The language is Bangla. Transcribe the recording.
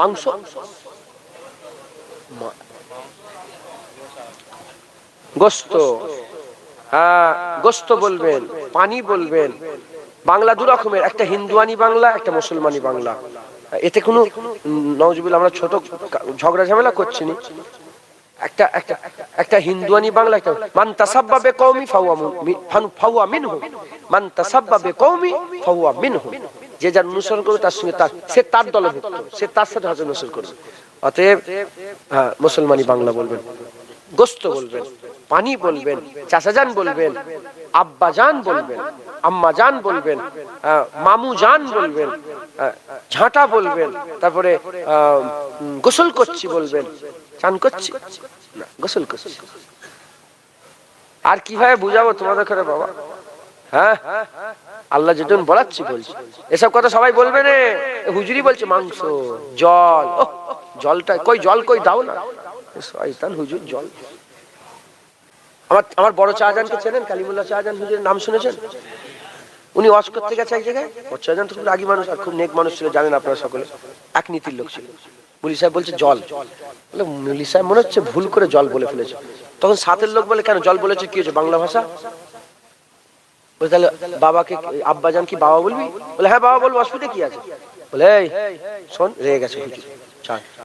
মাংস। গোস্ত। হ্যাঁ গোস্ত বলবেন, পানি বলবেন। বাংলা দু রকমের, একটা হিন্দুয়ানি বাংলা, একটা মুসলমানি বাংলা। এতে কোনো নজবিল আমরা ছোট ঝগড়া ঝামেলা করছি নি। একটা একটা একটা হিন্দুয়ানি বাংলা, একটা মান তাসাব্বাবে কওমি ফাওয়া মিনহু। মান তাসাব্বাবে কওমি ফাওয়া মিনহু। যে যার অনুসরণ করবে তার সঙ্গে তার সে তার দলভুক্ত সে তার সাথে হজর অনুসরণ করবে। অতএব হ্যাঁ মুসলমানি বাংলা বলবেন গোস্ত বলবেন পানি বলবেন চাচাজান বলবেন আব্বাজান বলবেন আম্মাজান বলবেন মামু জান বলবেন আহ, ঝাঁটা বলবেন তারপরে গোসল করছি বলবেন চান করছি? গোসল করছি। আর কীভাবে বুঝাবো তোমাদের ঘরে বাবা? হ্যাঁ? আল্লাহ যেজন বলাচ্ছি বলছি। এসব কথা সবাই বলবে রে হুজুরি বলছে মাংস, জল। জলটা কই, জল কই দাও না। শয়তান হুজুর, জল। আমার আমার বড় শাহজাহানকে চেনেন? কালিমুল্লাহ শাহজাহান হুজুরের নাম শুনেছেন? উনি ওয়াজ করতে গেছে এক জায়গায়। বড় শাহজাহান তো খুব রাগী মানুষ আর খুব নেক মানুষ ছিল, জানেন আপনারা সকলে। এক নীতির লোক ছিল। মুলি সাহেব বলছে, জল। বলে মুলি সাহেব মনে হচ্ছে ভুল করে জল বলে ফেলেছে। তখন সাতের লোক বলে, কেন জল বলেছে? কি হয়েছে? বাংলা ভাষা? বলে তাহলে বাবাকে আব্বাজান কি বাবা বলবি? বলে হ্যাঁ বাবা বলব, অসুবিধা কি আছে? বলে, এই, শোন, রেগে গেছে হুজুর ছাড়